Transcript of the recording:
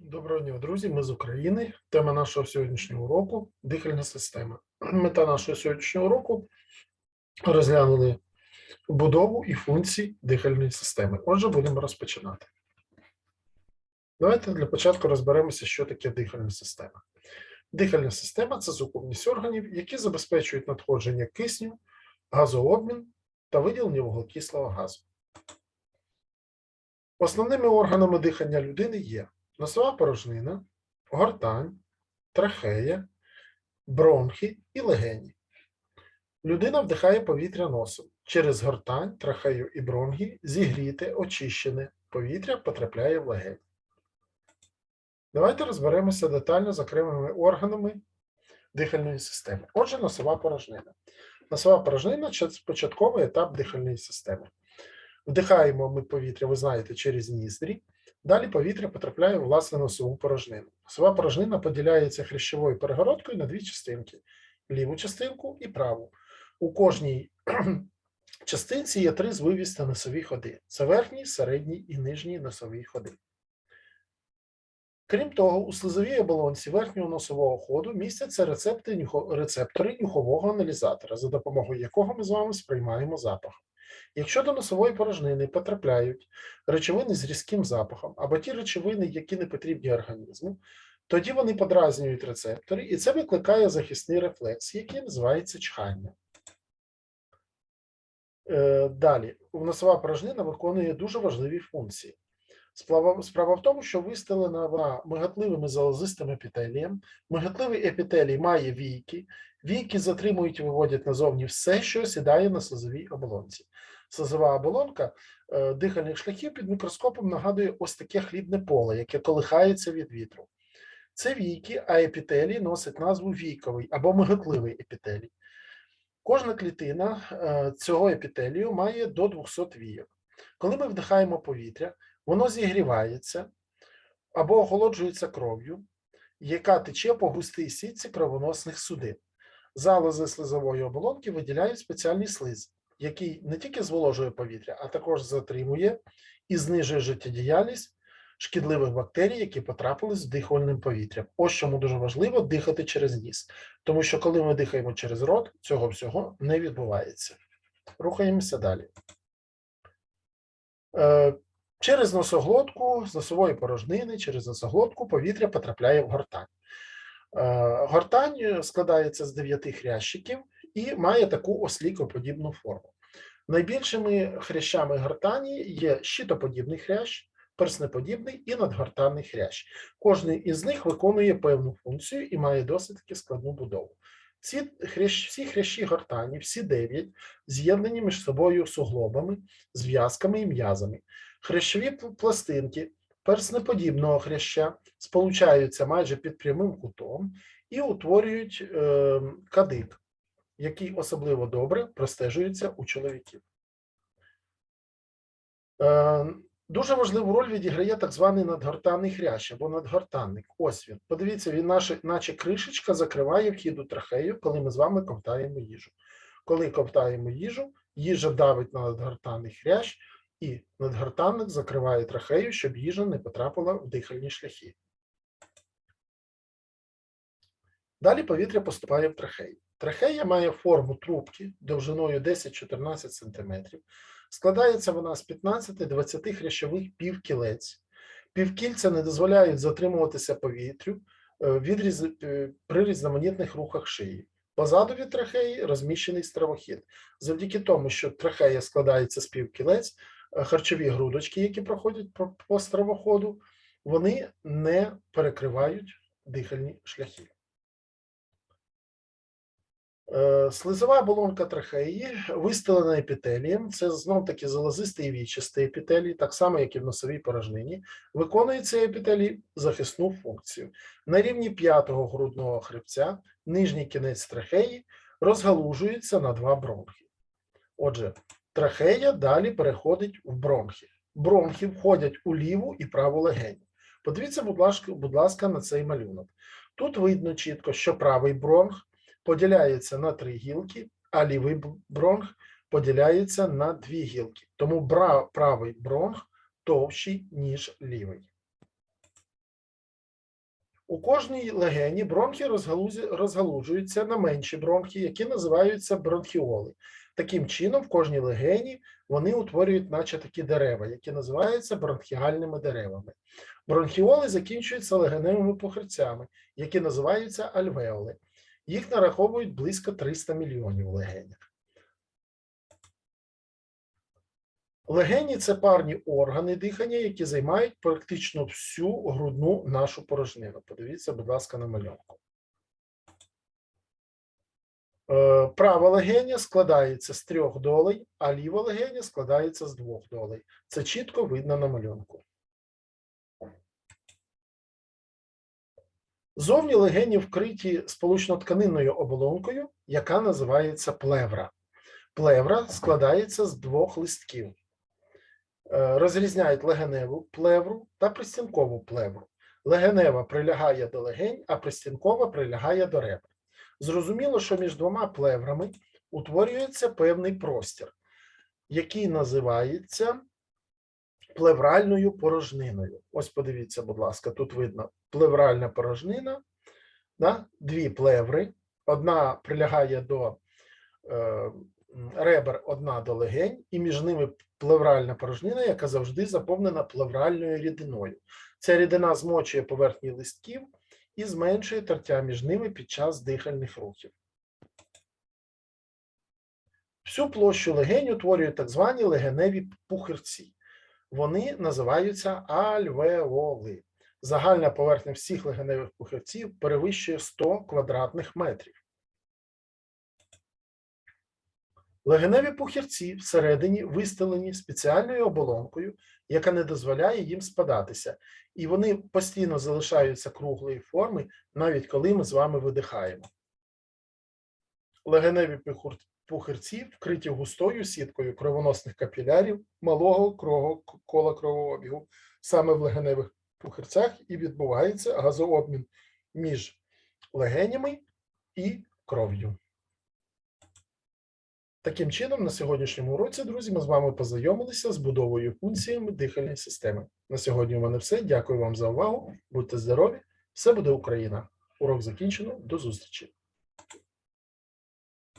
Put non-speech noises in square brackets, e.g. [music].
Доброго дня, друзі. Ми з України. Тема нашого сьогоднішнього уроку дихальна система. [clears throat] Мета нашого сьогоднішнього уроку розглянули будову і функції дихальної системи. Отже, будемо розпочинати. Давайте для початку розберемося, що таке дихальна система. Дихальна система це сукупність органів, які забезпечують надходження кисню, газообмін та виділення вуглекислого газу. Основними органами дихання людини є носова порожнина, гортань, трахея, бронхи і легені. Людина вдихає повітря носом. Через гортань, трахею і бронхи зігріте, очищене повітря потрапляє в легені. Давайте розберемося детально з окремими органами дихальної системи. Отже, носова порожнина. Носова порожнина це початковий етап дихальної системи. Вдихаємо ми повітря, ви знаєте, через ніздрі. Далі повітря потрапляє в власне носову порожнину. Носова порожнина поділяється хрящовою перегородкою на дві частинки: ліву частинку і праву. У кожній [clears throat] частинці є три звивісті носові ходи: це верхній, середній і нижній носові ходи. Крім того, у слизовій оболонці верхнього носового ходу містяться рецептори нюхового аналізатора, за допомогою якого ми з вами сприймаємо запах. Якщо до носової порожнини потрапляють речовини з різким запахом або ті речовини, які не потрібні організму, тоді вони подразнюють рецептори, і це викликає захисний рефлекс, який називається чхання. Е, Далі, носова порожнина виконує дуже важливі функції. Справа, в тому, що вистелена вона мигатливими залозистим епітелієм. Мигатливий епітелій має війки. Війки затримують і виводять назовні все, що сідає на слизовій оболонці. Слизова оболонка е, дихальних шляхів під мікроскопом нагадує ось таке хлібне поле, яке колихається від вітру. Це війки, а епітелій носить назву війковий або мигатливий епітелій. Кожна клітина е, цього епітелію має до 200 війок. Коли ми вдихаємо повітря, воно зігрівається або охолоджується кров'ю, яка тече по густій сітці кровоносних судин. Залози слизової оболонки виділяють спеціальний слиз, який не тільки зволожує повітря, а також затримує і знижує життєдіяльність шкідливих бактерій, які потрапили з дихальним повітрям. Ось чому дуже важливо дихати через ніс, тому що коли ми дихаємо через рот, цього всього не відбувається. Рухаємося далі. Е, Через носоглотку з носової порожнини, через носоглотку повітря потрапляє в гортань. Е, Гортань складається з дев'яти хрящиків і має таку ослікоподібну форму. Найбільшими хрящами гортані є щитоподібний хрящ, перснеподібний і надгортанний хрящ. Кожний із них виконує певну функцію і має досить складну будову. Ці хрящ, всі хрящі гортані, всі дев'ять, з'єднані між собою суглобами, зв'язками і м'язами. Хрящові пластинки перснеподібного хряща сполучаються майже під прямим кутом і утворюють е, кадик, який особливо добре простежується у чоловіків. Е, Дуже важливу роль відіграє так званий надгортанний хрящ або надгортанник. Ось він. Подивіться, він наче, наче кришечка закриває вхід у трахею, коли ми з вами ковтаємо їжу. Коли ковтаємо їжу, їжа давить на надгортанний хрящ, і надгортанник закриває трахею, щоб їжа не потрапила в дихальні шляхи. Далі повітря поступає в трахею. Трахея має форму трубки довжиною 10-14 см. Складається вона з 15-20 хрящових півкілець. Півкільця не дозволяють затримуватися повітрю е, від е, при різноманітних рухах шиї. Позаду від трахеї розміщений стравохід. Завдяки тому, що трахея складається з півкілець, харчові грудочки, які проходять по, стравоходу, вони не перекривають дихальні шляхи. Е, Слизова оболонка трахеї вистелена епітелієм. Це знов таки залозистий і вічистий епітелій, так само, як і в носовій порожнині. Виконує цей епітелій захисну функцію. На рівні п'ятого грудного хребця нижній кінець трахеї розгалужується на два бронхи. Отже, трахея далі переходить в бронхи. Бронхи входять у ліву і праву легень. Подивіться, будь ласка, будь ласка, на цей малюнок. Тут видно чітко, що правий бронх поділяється на три гілки, а лівий бронх поділяється на дві гілки. Тому правий бронх товщий, ніж лівий. У кожній легені бронхи розгалужуються на менші бронхи, які називаються бронхіоли. Таким чином, в кожній легені вони утворюють, наче такі дерева, які називаються бронхіальними деревами. Бронхіоли закінчуються легеневими похирцями, які називаються альвеоли. Їх нараховують близько 300 мільйонів легенях. Легені це парні органи дихання, які займають практично всю грудну нашу порожнину. Подивіться, будь ласка, на малюнку. Е, Права легеня складається з трьох долей, а ліва легеня складається з двох долей. Це чітко видно на малюнку. Зовні легені вкриті сполучно-тканинною оболонкою, яка називається плевра. Плевра складається з двох листків. Е, Розрізняють легеневу плевру та пристінкову плевру. Легенева прилягає до легень, а пристінкова прилягає до ребер. Зрозуміло, що між двома плеврами утворюється певний простір, який називається плевральною порожниною. Ось подивіться, будь ласка, тут видно плевральна порожнина, да? дві плеври. Одна прилягає до е, ребер, одна до легень, і між ними плевральна порожнина, яка завжди заповнена плевральною рідиною. Ця рідина змочує поверхні листків і зменшує тертя між ними під час дихальних рухів. Всю площу легень утворюють так звані легеневі пухирці. Вони називаються альвеоли. Загальна поверхня всіх легеневих пухирців перевищує 100 квадратних метрів. Легеневі пухирці всередині вистелені спеціальною оболонкою, яка не дозволяє їм спадатися, і вони постійно залишаються круглої форми, навіть коли ми з вами видихаємо. Легеневі пухирці вкриті густою сіткою кровоносних капілярів малого кола кровообігу. Саме в легеневих пухирцях і відбувається газообмін між легенями і кров'ю. Таким чином, на сьогоднішньому уроці, друзі, ми з вами познайомилися з будовою функціями дихальної системи. На сьогодні у мене все. Дякую вам за увагу. Будьте здорові! Все буде Україна! Урок закінчено. До зустрічі!